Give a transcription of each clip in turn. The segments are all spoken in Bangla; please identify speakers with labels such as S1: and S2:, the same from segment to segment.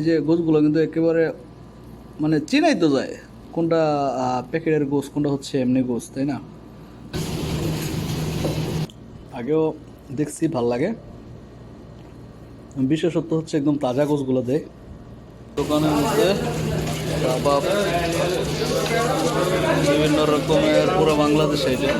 S1: এই যে গোছগুলো কিন্তু একেবারে মানে চিনাই তো যায়। কোনটা প্যাকেটের গোছ, কোনটা হচ্ছে এমনি গোছ, তাই না? আগেও দেখছি, ভালো লাগে। বিশেষত্ব হচ্ছে একদম তাজা গোছগুলো দেয়। দোকানের মধ্যে বিভিন্ন রকমের পুরো বাংলাদেশে এটা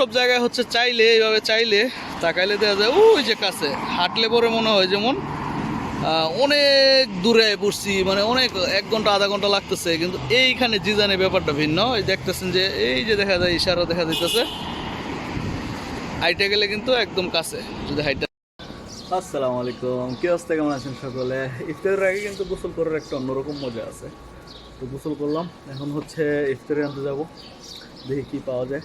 S1: সব জায়গায় হচ্ছে চাইলে, এইভাবে চাইলে তাকাইলে দেওয়া যায়, ওই যে কাছে, হাঁটলে পরে মনে হয় যেমন অনেক দূরে পড়ছি মানে অনেক, এক ঘণ্টা, আধা ঘণ্টা লাগতেছে, কিন্তু এইখানে জিজানের ব্যাপারটা ভিন্ন। এই দেখতেছেন যে, এই যে দেখা যায়, ইশারা দেখা যাইতেছে। হাইটে গেলে কিন্তু একদম কাছে, যদি হাইটে আসসালামু আলাইকুম। কি অবস্থা? কেমন আছেন সকলে? ইফতারের আগে কিন্তু গোসল করার একটা অন্যরকম মজা আছে। তো গোসল করলাম। এখন হচ্ছে ইফতারে আনতে যাব। দেখি কি পাওয়া যায়।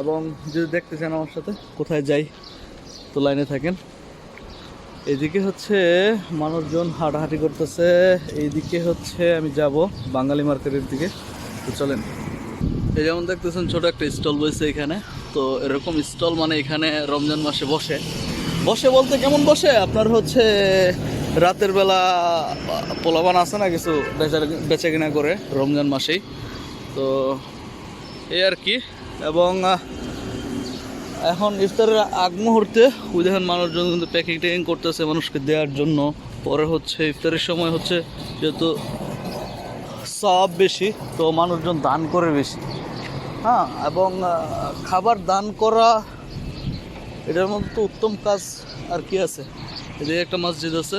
S1: এবং যদি দেখতে চান আমার সাথে, কোথায় যাই, তো লাইনে থাকেন। এদিকে হচ্ছে মানুষজন হাঁটাহাঁটি করতেছে। এইদিকে হচ্ছে আমি যাব বাঙালি মার্কেটের দিকে। তো চলেন। এই যেমন দেখতেছেন, ছোট একটা স্টল বসে এখানে। তো এরকম স্টল মানে এখানে রমজান মাসে বসে। বসে বলতে কেমন বসে? আপনার হচ্ছে রাতের বেলা পোলাবান আছে না কিছু বেচা বেচা কিনা করে রমজান মাসেই। তো এই আর কি। এবং এখন ইফতারের আগ মুহূর্তে দেখেন মানুষজন কিন্তু প্যাকিং ট্যাকিং করতেছে মানুষকে দেওয়ার জন্য। পরে হচ্ছে ইফতারের সময় হচ্ছে যেহেতু সব বেশি, তো মানুষজন দান করে বেশি। হ্যাঁ এবং খাবার দান করা এটার মধ্যে তো উত্তম কাজ আর কি আছে? এদিকে একটা মসজিদ আছে।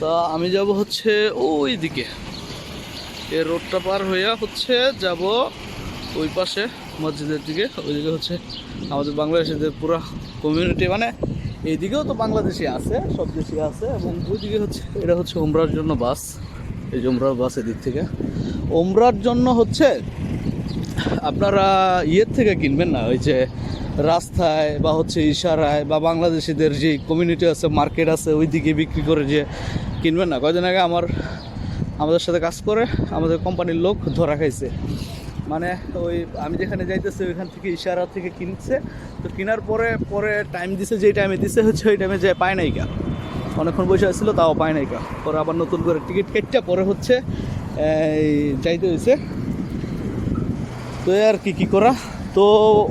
S1: তা আমি যাব হচ্ছে ওই দিকে এই রোডটা পার হইয়া হচ্ছে যাব ওই পাশে মসজিদের দিকে। ওইদিকে হচ্ছে আমাদের বাংলাদেশের পুরো কমিউনিটি মানে এইদিকেও তো বাংলাদেশি আছে, সব দেশই আছে এবং ওইদিকে হচ্ছে এটা হচ্ছে ওমরার জন্য বাস। এই যে ওমরার বাস এদিক থেকে। ওমরার জন্য হচ্ছে আপনারা ইয়ের থেকে কিনবেন না, ওই যে রাস্তায় বা হচ্ছে ইশারায় বা বাংলাদেশিদের যে কমিউনিটি আছে মার্কেট আছে ওই দিকে বিক্রি করে যে কিনবেন না। কয়দিন আগে আমার, আমাদের সাথে কাজ করে, আমাদের কোম্পানির লোক ধরা খাইছে। মানে ওই আমি যেখানে যাইতেছি, ওইখান থেকে ইশারা থেকে কিনছে। তো কেনার পরে পরে টাইম দিছে, যেই টাইমে দিছে, হচ্ছে ওই টাইমে যে পায় নাই কা অনেকক্ষণ বসে আসছিল তাও পায় নাই কা পরে আবার নতুন করে টিকিট কেটটা পরে হচ্ছে, এই যাইতে হয়েছে তো আর কি কি করা? তো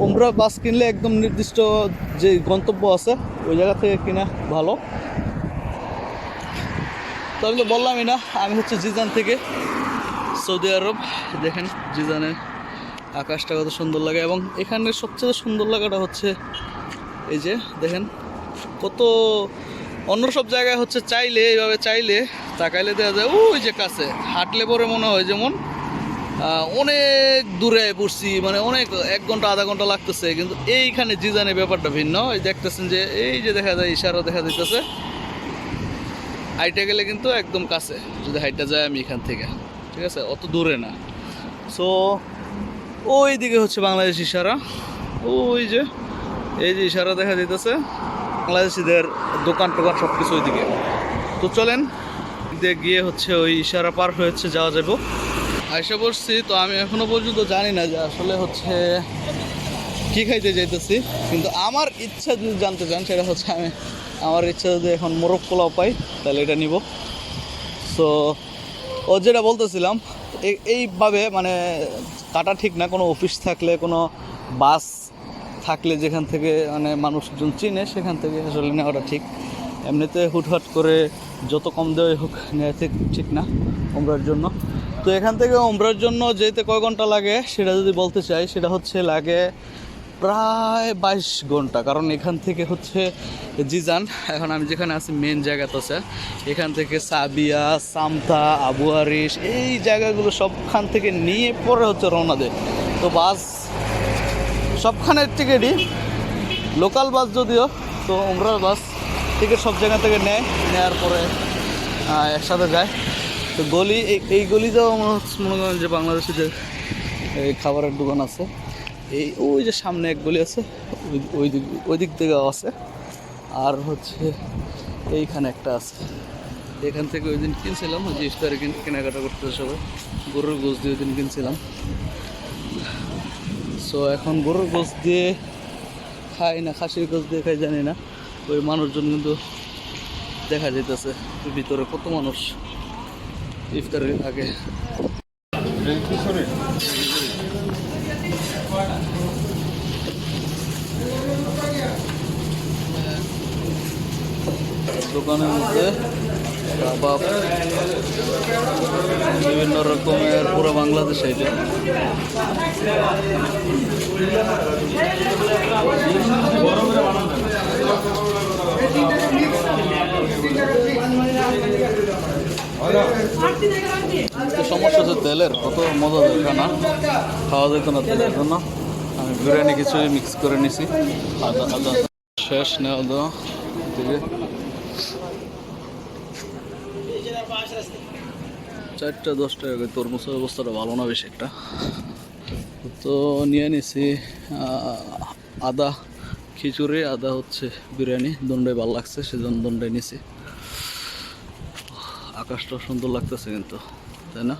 S1: ওমরা বাস কিনলে একদম নির্দিষ্ট যে গন্তব্য আছে, ওই জায়গা থেকে কিনা ভালো। তো আমি তো বললামই না, আমি হচ্ছে জিজান থেকে সৌদি আরব। দেখেন জিজানে আকাশটা কত সুন্দর লাগে, এবং এখানে সবচেয়ে সুন্দর লাগাটা হচ্ছে এই যে, দেখেন কত অন্য সব জায়গায় হচ্ছে চাইলে, এইভাবে চাইলে তাকাইলে দেওয়া যায়, ওই যে কাছে, হাঁটলে পরে মনে হয় যেমন অনেক দূরে পড়ছি মানে অনেক, এক ঘণ্টা, আধা ঘণ্টা লাগতেছে, কিন্তু এইখানে জিজানের ব্যাপারটা ভিন্ন। এই দেখতেছেন যে, এই যে দেখা যায় ইশারা দেখা যাইতেছে। হাইটে গেলে কিন্তু একদম কাছে। যদি হাইটটা যায় আমি এখান থেকে। ঠিক আছে? অত দূরে না। সো ওই দিকে হচ্ছে বাংলাদেশ ইশারা। ওই যে, এই যে ইশারা দেখা যাইতেছে। বাংলাদেশিদের দোকান টোকান সব কিছু ওইদিকে। তো চলেন দিয়ে গিয়ে হচ্ছে ওই ইশারা পার হয়েছে যাওয়া যাব। আয়সা বসছি, তো আমি এখনও পর্যন্ত জানি না যে আসলে হচ্ছে কি খাইতে যাইতেছি। কিন্তু আমার ইচ্ছা যদি জানতে চান, সেটা হচ্ছে আমি আমার ইচ্ছা যদি এখন মোরগ পোলাও পাই, তাহলে এটা নিব। সো ও যেটা বলতেছিলাম এই এইভাবে মানে কাটা ঠিক না, কোনো অফিস থাকলে, কোনো বাস থাকলে যেখান থেকে মানে মানুষজন চিনে, সেখান থেকে আসলে নেওয়াটা ঠিক। এমনিতে হুটহাট করে যত কম দেওয়াই হোক, নেওয়া ঠিক ঠিক না, ওমরার জন্য। তো এখান থেকে ওমরার জন্য যেতে কয় ঘণ্টা লাগে সেটা যদি বলতে চাই, সেটা হচ্ছে লাগে প্রায় বাইশ ঘণ্টা। কারণ এখান থেকে হচ্ছে জিজান, এখন আমি যেখানে আছি মেন জায়গাতে আছে। এখান থেকে সাবিয়া, সামতা, আবু আরিশ এই জায়গাগুলো সবখান থেকে নিয়ে পরে হচ্ছে রওনা দেয়। তো বাস সবখানের টিকিটই লোকাল বাস যদিও, তো উমরার বাস টিকিট সব জায়গা থেকে নেয় নেওয়ার পরে একসাথে যায়। তো গলি, এই গলিতেও হচ্ছে, মনে করেন যে বাংলাদেশিদের এই খাবারের দোকান আছে, এই ওই যে সামনে এক গলি আছে, ওই- দিক, ওই দিক থেকেও আছে। আর হচ্ছে এইখানে একটা আছে। এখান থেকে ওই দিন কিনছিলাম, ওই যে ইফতারে কিন- কেনাকাটা করতে সবাই। গরুর গোস দিয়ে ওই দিন কিনছিলাম। সো এখন গরুর গোস দিয়ে খাই না, খাসির গোস দিয়ে খাই জানি না। ওই মানুষজন কিন্তু দেখা যাইতেছে, ভিতরে কত মানুষ। ইফতারের আগে দোকানের মধ্যে কাবাব বিভিন্ন রকমের পুরো বাংলাদেশ এটা। সমস্যা হচ্ছে তেলের, কত মজা দেয় খানা খাওয়া যেত না তেলের জন্য। আমি বিরিয়ানি কিছু মিক্স করে নিছি। আদা আদা শেষ, নেওয়া দাওয়া। থেকে চারটা দশ টাকা তরমুজের অবস্থাটা ভালো না বেশি একটা। তো নিয়ে নিছি আদা খিচুড়ি, আদা হচ্ছে বিরিয়ানি। দণ্ডাই ভালো লাগছে, সেজন্য দণ্ডাই নিছি। আকাশটা সুন্দর লাগতেছে কিন্তু, তাই না?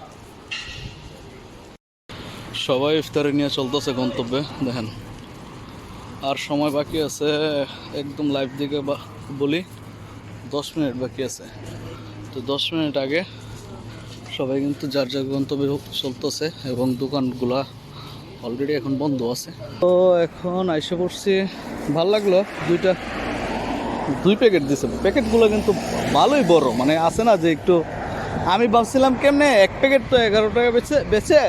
S1: সবাই ইফতারি নিয়ে চলতেছে গন্তব্যে, দেখেন। আর সময় বাকি আছে, একদম লাইভ দিকে বলি, দশ মিনিট বাকি আছে। তো দশ মিনিট আগে সবাই কিন্তু যার যার গন্তব্যে চলতেছে এবং দোকানগুলা অলরেডি এখন বন্ধ আছে। তো এখন আইসে পড়ছি, ভালো লাগল? দুইটা দুই প্যাকেট দিছে। প্যাকেটগুলো কিন্তু ভালোই বড়। মানে আছে না যে একটু, আমি ভাবছিলাম কেমনে এক প্যাকেট তো এগারো টাকা বেচে বেচে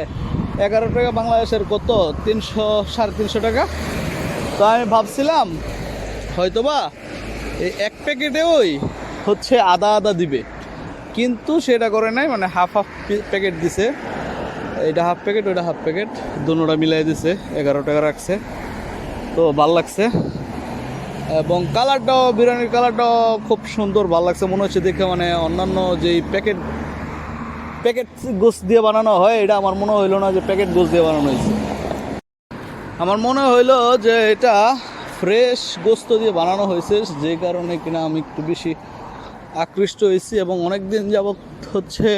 S1: এগারো টাকা বাংলাদেশের কত? তিনশো, সাড়ে তিনশো টাকা। তো আমি ভাবছিলাম হয়তো বা এই এক প্যাকেটে ওই হচ্ছে আদা আদা দিবে। কিন্তু সেটা করে নাই মানে হাফ হাফ প্যাকেট দিছে। এটা হাফ প্যাকেট, ওইটা হাফ প্যাকেট দুটোটা মিলাই দিছে, এগারো টাকা রাখছে। তো ভালো লাগছে। এবং কালারটাও, বিরিয়ানির কালারটাও খুব সুন্দর, ভালো লাগছে। মনে হচ্ছে দেখে মানে অন্যান্য যেই প্যাকেট প্যাকেট গোস দিয়ে বানানো হয়, এটা আমার মনে হইল না যে প্যাকেট গোস দিয়ে বানানো হয়েছে। আমার মনে হইল যে এটা ফ্রেশ গোস্ত দিয়ে বানানো হয়েছে, যে কারণে কিনা আমি একটু বেশি আকৃষ্ট হয়েছি এবং অনেক দিন যাবৎ হচ্ছে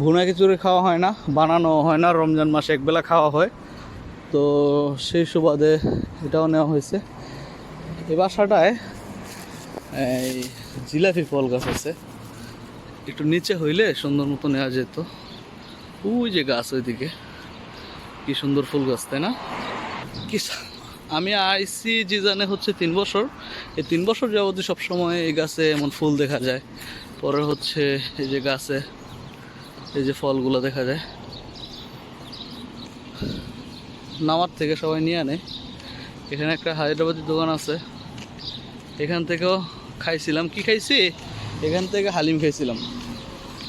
S1: ভুনা খিচুড়ি খাওয়া হয় না, বানানো হয় না, রমজান মাসে একবেলা খাওয়া হয়। তো সেই সুবাদে এটাও নেওয়া হয়েছে। এই বাসাটায় এই জিলাপি ফল গাছ আছে। একটু নিচে হইলে সুন্দর মতো নেওয়া যেত। ওই যে গাছ ওইদিকে। কি সুন্দর ফুল গাছ, তাই না? কি আমি আইসি জিজানে হচ্ছে তিন বছর। এই তিন বছর যাবতীয় সবসময় এই গাছে এমন ফুল দেখা যায়। পরে হচ্ছে এই যে গাছে এই যে ফলগুলো দেখা যায়। নামার থেকে সবাই নিয়ে আনে। এখানে একটা হায়দ্রাবাদি দোকান আছে। এখান থেকেও খাইছিলাম। কি খাইছি? এখান থেকে হালিম খাইছিলাম।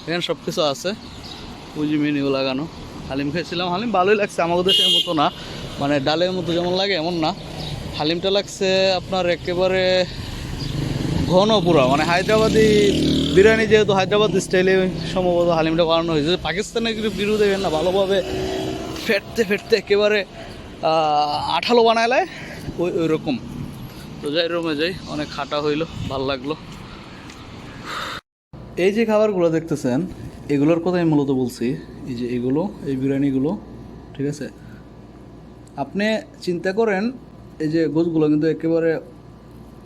S1: এখানে সব কিছু আছে। পুঁজি মেনিও লাগানো। হালিম খাইছিলাম। হালিম ভালোই লাগছে। আমাদের দেশের মতো না। মানে ডালের মতো যেমন লাগে, এমন না। হালিমটা লাগছে আপনার একেবারে ঘন পুরা। মানে হায়দ্রাবাদি বিরিয়ানি যেহেতু হায়দ্রাবাদ স্টাইলে সম্ভবত হালিমটা বানানো হয়েছে। পাকিস্তানের কিন্তু বিরু দেখেন না, ভালোভাবে ফেটতে ফেটতে একেবারে আঠালো বানাইলে ওই ওই রকম তো যাই, রুমে যাই। অনেক খাটা হইল, ভালো লাগল। এই যে খাবারগুলো দেখতেছেন, এগুলোর কথাই মূলত বলছি। এই যে এগুলো, এই বিরিয়ানিগুলো, ঠিক আছে? আপনি চিন্তা করেন, এই যে গোছগুলো কিন্তু একেবারে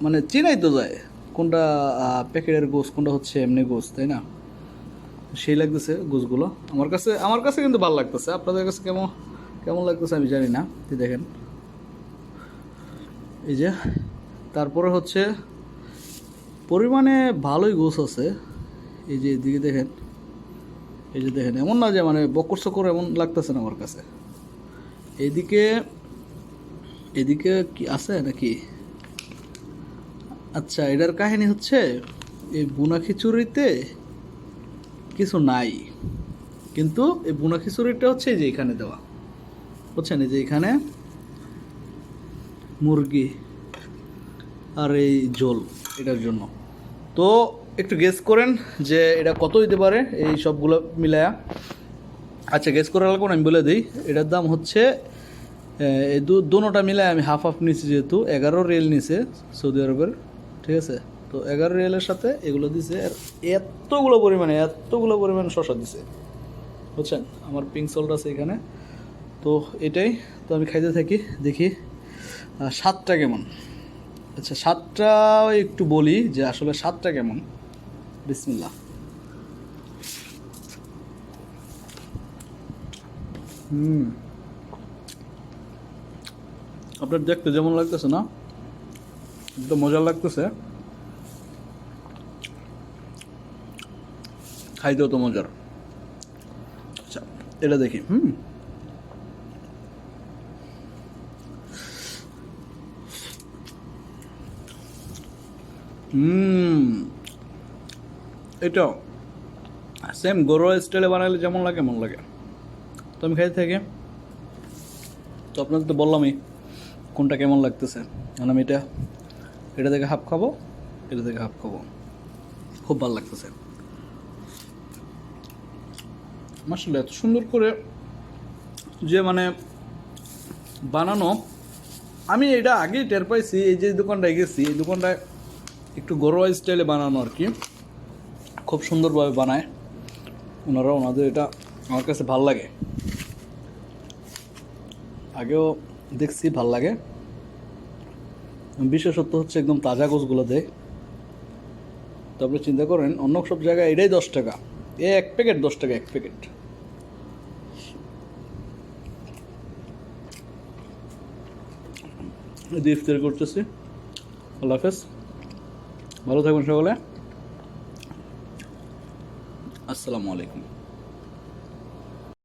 S1: মানে চিনাই তো যায়, কোনটা প্যাকেটের গোছ, কোনটা হচ্ছে এমনি গোছ, তাই না? সেই লাগতেছে গোছগুলো। আমার কাছে আমার কাছে কিন্তু ভালো লাগতেছে। আপনাদের কাছে কেমন কেমন লাগতেছে আমি জানি না। দেখেন। এই যে তারপরে হচ্ছে পরিমাণে ভালোই গোছ আছে। এই যে এদিকে দেখেন, এই যে দেখেন, এমন না যে মানে বকর সকর এমন লাগতেছে না আমার কাছে। এদিকে এদিকে কি আছে নাকি? আচ্ছা এটার কাহিনী হচ্ছে এই বুনা খিচুড়িতে কিছু নাই। কিন্তু এই বুনা খিচুড়িটা হচ্ছে যে এখানে দেওয়া। বুঝছেন? এই যে এখানে মুরগি আর এই ঝোল এটার জন্য। তো একটু গেস করেন যে এটা কত দিতে পারে এই সবগুলো মিলায়া। আচ্ছা গেস করে লাগবো আমি বলে দিই, এটার দাম হচ্ছে এই দু, দুটা মিলায় আমি হাফ হাফ নিছি যেহেতু, এগারো রেল নিছে সৌদি আরবের, ঠিক আছে? তো এগারো রেলের সাথে এগুলো দিছে, আর এতগুলো পরিমাণে এতগুলো পরিমাণে শশা দিছে। বুঝছেন? আমার পিঙ্ক সল্ট আছে এখানে। তো এটাই, তো আমি খাইতে থাকি, দেখি স্বাদটা কেমন? আচ্ছা স্বাদটা একটু বলি যে আসলে স্বাদটা কেমন? বিসমিল্লাহ। হুম। আপনার দেখতে যেমন লাগতেছে না? একদম মজার লাগতেছে। খাইতেও তো মজার। আচ্ছা এটা দেখি, হুম। হুম, এটাও। সেম গরুয়া স্টাইলে বানালে যেমন লাগে, এমন লাগে। তো আমি খাইতে থাকি। তো আপনাদের তো বললামই কোনটা কেমন লাগতেছে। কারণ আমি এটা এটা থেকে হাফ খাব, এটা থেকে হাফ খাব। খুব ভালো লাগতেছে। মাসাল্লাহ এত সুন্দর করে যে মানে বানানো, আমি এটা আগেই টের পাইছি, এই যে দোকানটায় গেছি, এই দোকানটায় একটু ঘরোয়া স্টাইলে বানানো আর কি। খুব সুন্দরভাবে বানায়। ওনারা, ওনাদের এটা আমার কাছে ভালো লাগে। আগেও দেখছি ভালো লাগে। বিশেষত্ব হচ্ছে একদম তাজা গোছগুলো দেয়। তারপরে চিন্তা করেন, অন্য সব জায়গায় এটাই দশ টাকা। এ এক প্যাকেট, দশ টাকা এক প্যাকেট। দিয়ে ইফতার করতেছি। আল্লাহ হাফেজ। ভালো থাকুন সকলে। আসসালামু আলাইকুম।